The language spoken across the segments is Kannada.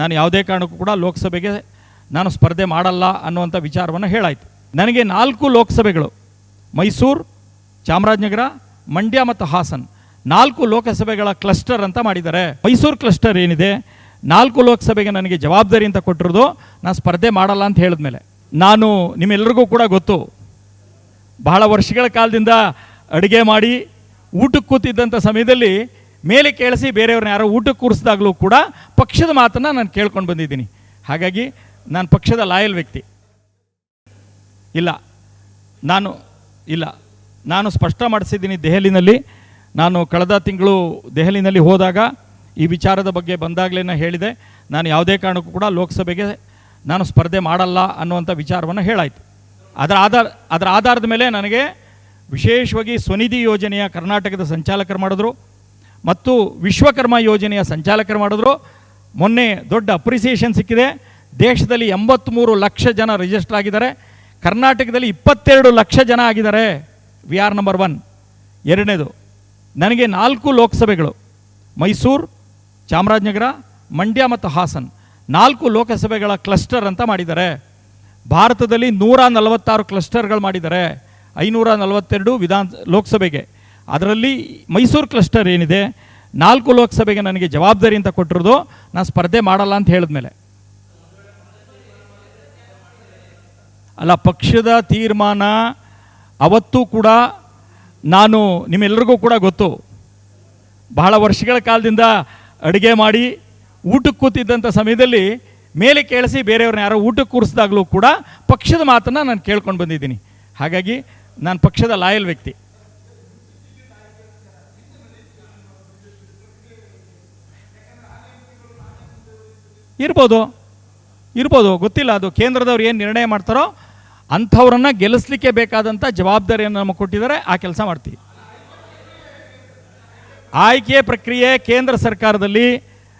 ನಾನು ಯಾವುದೇ ಕಾರಣಕ್ಕೂ ಕೂಡ ಲೋಕಸಭೆಗೆ ನಾನು ಸ್ಪರ್ಧೆ ಮಾಡಲ್ಲ ಅನ್ನುವಂಥ ವಿಚಾರವನ್ನು ಹೇಳಾಯಿತು. ನನಗೆ ನಾಲ್ಕು ಲೋಕಸಭೆಗಳು, ಮೈಸೂರು, ಚಾಮರಾಜನಗರ, ಮಂಡ್ಯ ಮತ್ತು ಹಾಸನ್. ನಾಲ್ಕು ಲೋಕಸಭೆಗಳ ಕ್ಲಸ್ಟರ್ ಅಂತ ಮಾಡಿದ್ದಾರೆ. ಮೈಸೂರು ಕ್ಲಸ್ಟರ್ ಏನಿದೆ? ನಾಲ್ಕು ಲೋಕಸಭೆಗೆ ನನಗೆ ಜವಾಬ್ದಾರಿ ಅಂತ ಕೊಟ್ಟಿರೋದು ನಾನು ಸ್ಪರ್ಧೆ ಮಾಡಲ್ಲ ಅಂತ ಹೇಳಿದ್ಮೇಲೆ. ನಾನು ನಿಮ್ಮೆಲ್ಲರಿಗೂ ಕೂಡ ಗೊತ್ತು, ಬಹಳ ವರ್ಷಗಳ ಕಾಲದಿಂದ ಅಡುಗೆ ಮಾಡಿ ಊಟಕ್ಕೆ ಕೂತಿದ್ದಂಥ ಸಮಯದಲ್ಲಿ ಮೇಲೆ ಕೇಳಿಸಿ ಬೇರೆಯವ್ರನ್ನ ಯಾರೋ ಊಟಕ್ಕೆ ಕೂರಿಸಿದಾಗಲೂ ಕೂಡ ಪಕ್ಷದ ಮಾತನ್ನು ನಾನು ಕೇಳ್ಕೊಂಡು ಬಂದಿದ್ದೀನಿ. ಹಾಗಾಗಿ ನಾನು ಪಕ್ಷದ ಲಾಯಲ್ ವ್ಯಕ್ತಿ. ಇಲ್ಲ, ನಾನು ಇಲ್ಲ, ನಾನು ಸ್ಪಷ್ಟ ಮಾಡಿಸಿದ್ದೀನಿ ದೆಹಲಿನಲ್ಲಿ. ನಾನು ಕಳೆದ ತಿಂಗಳು ದೆಹಲಿನಲ್ಲಿ ಹೋದಾಗ ಈ ವಿಚಾರದ ಬಗ್ಗೆ ಬಂದಾಗಲೇ ಹೇಳಿದೆ. ನಾನು ಯಾವುದೇ ಕಾರಣಕ್ಕೂ ಕೂಡ ಲೋಕಸಭೆಗೆ ನಾನು ಸ್ಪರ್ಧೆ ಮಾಡಲ್ಲ ಅನ್ನುವಂಥ ವಿಚಾರವನ್ನು ಹೇಳಾಯಿತು. ಅದರ ಆಧಾರ, ಅದರ ಆಧಾರದ ಮೇಲೆ ನನಗೆ ವಿಶೇಷವಾಗಿ ಸ್ವನಿಧಿ ಯೋಜನೆಯ ಕರ್ನಾಟಕದ ಸಂಚಾಲಕರು ಮಾಡಿದ್ರು. ಮತ್ತು ವಿಶ್ವಕರ್ಮ ಯೋಜನೆಯ ಸಂಚಾಲಕರು ಮಾಡಿದ್ರು. ಮೊನ್ನೆ ದೊಡ್ಡ ಅಪ್ರಿಸಿಯೇಷನ್ ಸಿಕ್ಕಿದೆ. ದೇಶದಲ್ಲಿ ಎಂಬತ್ತ್ಮೂರು ಲಕ್ಷ ಜನ ರಿಜಿಸ್ಟರ್ ಆಗಿದ್ದಾರೆ. ಕರ್ನಾಟಕದಲ್ಲಿ ಇಪ್ಪತ್ತೆರಡು ಲಕ್ಷ ಜನ ಆಗಿದ್ದಾರೆ. We are number one. ಎರಡನೇದು, ನನಗೆ ನಾಲ್ಕು ಲೋಕಸಭೆಗಳು, ಮೈಸೂರು, ಚಾಮರಾಜನಗರ, ಮಂಡ್ಯ ಮತ್ತು ಹಾಸನ್. ನಾಲ್ಕು ಲೋಕಸಭೆಗಳ ಕ್ಲಸ್ಟರ್ ಅಂತ ಮಾಡಿದ್ದಾರೆ. ಭಾರತದಲ್ಲಿ ನೂರ ನಲವತ್ತಾರು ಕ್ಲಸ್ಟರ್ಗಳು ಮಾಡಿದ್ದಾರೆ. ಐನೂರ ನಲವತ್ತೆರಡು ವಿಧಾನ ಲೋಕಸಭೆಗೆ. ಅದರಲ್ಲಿ ಮೈಸೂರು ಕ್ಲಸ್ಟರ್ ಏನಿದೆ, ನಾಲ್ಕು ಲೋಕಸಭೆಗೆ ನನಗೆ ಜವಾಬ್ದಾರಿ ಅಂತ ಕೊಟ್ಟಿರೋದು, ನಾನು ಸ್ಪರ್ಧೆ ಮಾಡಲ್ಲ ಅಂತ ಹೇಳಿದ್ಮೇಲೆ. ಅಲ್ಲ, ಪಕ್ಷದ ತೀರ್ಮಾನ ಅವತ್ತು ಕೂಡ ನಾನು ನಿಮ್ಮೆಲ್ಲರಿಗೂ ಕೂಡ ಗೊತ್ತು. ಬಹಳ ವರ್ಷಗಳ ಕಾಲದಿಂದ ಅಡುಗೆ ಮಾಡಿ ಊಟಕ್ಕೆ ಕೂತಿದ್ದಂಥ ಸಮಯದಲ್ಲಿ ಮೇಲೆ ಕೇಳಿಸಿ ಬೇರೆಯವ್ರನ್ನ ಯಾರೋ ಊಟಕ್ಕೆ ಕೂರಿಸಿದಾಗಲೂ ಕೂಡ ಪಕ್ಷದ ಮಾತನ್ನು ನಾನು ಕೇಳ್ಕೊಂಡು ಬಂದಿದ್ದೀನಿ. ಹಾಗಾಗಿ ನಾನು ಪಕ್ಷದ ಲಾಯಲ್ ವ್ಯಕ್ತಿ. ಇರ್ಬೋದು. ಇರ್ಬೋದು. ಗೊತ್ತಿಲ್ಲ ಅದು ಕೇಂದ್ರದವ್ರು ಏನು ನಿರ್ಣಯ ಮಾಡ್ತಾರೋ, ಅಂಥವ್ರನ್ನ ಗೆಲ್ಲಿಸ್ಲಿಕ್ಕೆ ಬೇಕಾದಂಥ ಜವಾಬ್ದಾರಿಯನ್ನು ನಮಗೆ ಕೊಟ್ಟಿದ್ದಾರೆ. ಆ ಕೆಲಸ ಮಾಡ್ತೀವಿ. ಆಯ್ಕೆ ಪ್ರಕ್ರಿಯೆ ಕೇಂದ್ರ ಸರ್ಕಾರದಲ್ಲಿ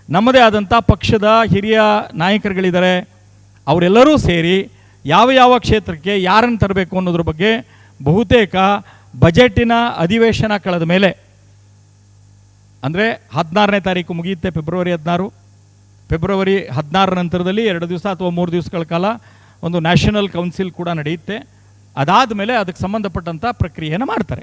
ನಮ್ಮದೇ ಆದಂಥ ಪಕ್ಷದ ಹಿರಿಯ ನಾಯಕರುಗಳಿದ್ದಾರೆ. ಅವರೆಲ್ಲರೂ ಸೇರಿ ಯಾವ ಯಾವ ಕ್ಷೇತ್ರಕ್ಕೆ ಯಾರನ್ನು ತರಬೇಕು ಅನ್ನೋದ್ರ ಬಗ್ಗೆ ಬಹುತೇಕ ಬಜೆಟಿನ ಅಧಿವೇಶನ ಕಳೆದ ಮೇಲೆ, ಅಂದರೆ ಹದಿನಾರನೇ ತಾರೀಕು ಮುಗಿಯುತ್ತೆ, ಫೆಬ್ರವರಿ ಹದಿನಾರು ಫೆಬ್ರವರಿ ಹದಿನಾರರ ನಂತರದಲ್ಲಿ ಎರಡು ದಿವಸ ಅಥವಾ ಮೂರು ದಿವಸಗಳ ಕಾಲ ಒಂದು ನ್ಯಾಷನಲ್ ಕೌನ್ಸಿಲ್ ಕೂಡ ನಡೆಯುತ್ತೆ. ಅದಾದ ಮೇಲೆ ಅದಕ್ಕೆ ಸಂಬಂಧಪಟ್ಟಂಥ ಪ್ರಕ್ರಿಯೆಯನ್ನು ಮಾಡ್ತಾರೆ.